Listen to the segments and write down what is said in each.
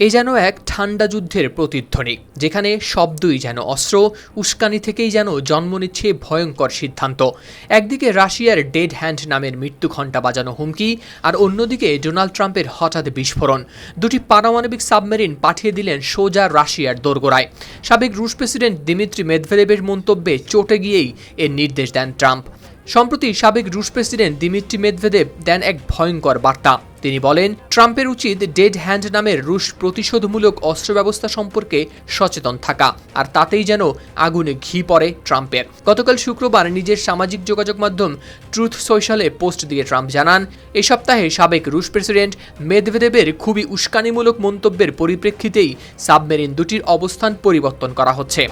এ যেন এক ঠান্ডা যুদ্ধের প্রতিধ্বনি, যেখানে শব্দই যেন অস্ত্র, উস্কানি থেকেই যেন জন্ম নিচ্ছে ভয়ঙ্কর সিদ্ধান্ত। একদিকে রাশিয়ার ডেড হ্যান্ড নামের মৃত্যু ঘণ্টা বাজানো হুমকি, আর অন্যদিকে ডোনাল্ড ট্রাম্পের হঠাৎ বিস্ফোরণ। দুটি পারমাণবিক সাবমেরিন পাঠিয়ে দিলেন সোজা রাশিয়ার দোরগোড়ায়। সাবেক রুশ প্রেসিডেন্ট দিমিত্রি মেদভেদেবের মন্তব্যে চটে গিয়েই এর নির্দেশ দেন ট্রাম্প। সম্প্রতি সাবেক রুশ প্রেসিডেন্ট দিমিত্রি মেদভেদেব দেন এক ভয়ঙ্কর বার্তা। তিনি বলেন, ট্রাম্পের উচিত ডেড হ্যান্ড নামের রুশ প্রতিশোধমূলক অস্ত্র ব্যবস্থা সম্পর্কে সচেতন থাকা, আর তাতেই যেন আগুনে ঘি পড়ে ট্রাম্পের। গতকাল শুক্রবার নিজের সামাজিক যোগাযোগ মাধ্যম ট্রুথ সোশ্যালে পোস্ট দিয়ে ট্রাম্প জানান, এ সপ্তাহে সাবেক রুশ প্রেসিডেন্ট মেদভেদেবের খুবই উস্কানিমূলক মন্তব্যের পরিপ্রেক্ষিতেই সাবমেরিন দুটির অবস্থান পরিবর্তন করা হচ্ছে।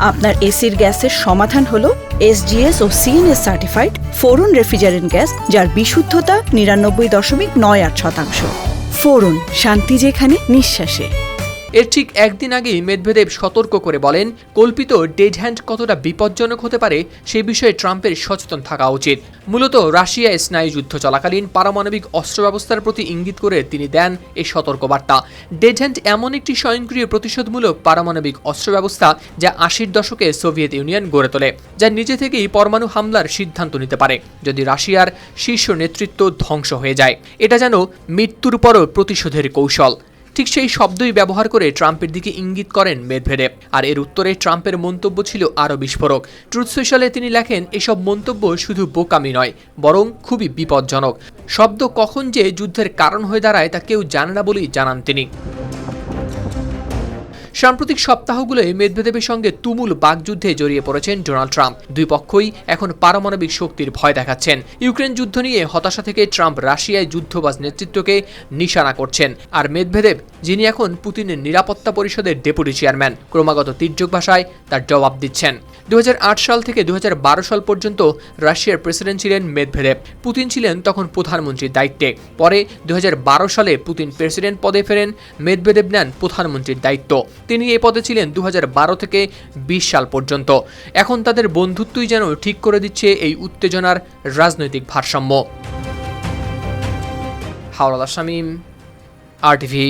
আপনার এসির গ্যাসের সমাধান হল এসজিএস ও CNS certified Freon refrigerant gas, যার বিশুদ্ধতা নিরানব্বই দশমিক নয় আট শতাংশ। ফোরুন, শান্তি যেখানে, নিঃশ্বাসে। এর ঠিক একদিন আগেই মেদভেদেব সতর্ক করে বলেন, কল্পিত ডেড হ্যান্ড কতটা বিপজ্জনক হতে পারে সে বিষয়ে ট্রাম্পের সচেতন থাকা উচিত। মূলত রাশিয়া স্নায়ু যুদ্ধ চলাকালীন পারমাণবিক অস্ত্র ব্যবস্থার প্রতি ইঙ্গিত করে তিনি দেন এই সতর্কবার্তা। ডেড হ্যান্ড এমন একটি স্বয়ংক্রিয় প্রতিশোধমূলক পারমাণবিক অস্ত্র ব্যবস্থা যা আশির দশকে সোভিয়েত ইউনিয়ন গড়ে তোলে, যা নিজে থেকেই পরমাণু হামলার সিদ্ধান্ত নিতে পারে, যদি রাশিয়ার শীর্ষ নেতৃত্ব ধ্বংস হয়ে যায়। এটা যেন মৃত্যুর পরও প্রতিশোধের কৌশল। ঠিক সেই শব্দই ব্যবহার করে ট্রাম্পের দিকে ইঙ্গিত করেন মেদভেদেব আর এর উত্তরে ট্রাম্পের মন্তব্য ছিল আরও বিস্ফোরক। ট্রুথ সোশ্যালে তিনি লেখেন, এসব মন্তব্য শুধু বোকামি নয়, বরং খুবই বিপজ্জনক। শব্দ কখন যে যুদ্ধের কারণ হয়ে দাঁড়ায় তা কেউ জানে না বলেই জানান তিনি। সাম্প্রতিক সপ্তাহগুলোয় মেদভেদেবের সঙ্গে তুমুল বাগযুদ্ধে জড়িয়ে পড়েছেন ডোনাল্ড ট্রাম্প। দুই পক্ষই এখন পারমাণবিক শক্তির ভয় দেখাচ্ছেন। ইউক্রেন যুদ্ধ নিয়ে হতাশা থেকে ট্রাম্প রাশিয়ায় যুদ্ধবাজ নেতৃত্বকে নিশানা করছেন। আর মেদভেদেব যিনি এখন পুতিনের নিরাপত্তা পরিষদের ডেপুটি চেয়ারম্যান, ক্রমাগত তির্যক ভাষায় তার জবাব দিচ্ছেন। দুই হাজার আট সাল থেকে দু হাজার বারো সাল পর্যন্ত রাশিয়ার প্রেসিডেন্ট ছিলেন মেদভেদেব পুতিন ছিলেন তখন প্রধানমন্ত্রীর দায়িত্বে। পরে দুহাজার বারো সালে পুতিন প্রেসিডেন্ট পদে ফেরেন মেদভেদেব নেন প্রধানমন্ত্রীর দায়িত্ব। তিনি এ পদে ছিলেন দু হাজার বারো থেকে বিশ সাল পর্যন্ত। এখন তাদের বন্ধুত্বই যেন ঠিক করে দিচ্ছে এই উত্তেজনার রাজনৈতিক ভারসাম্য। হাওড়ালা শামীম আর টিভি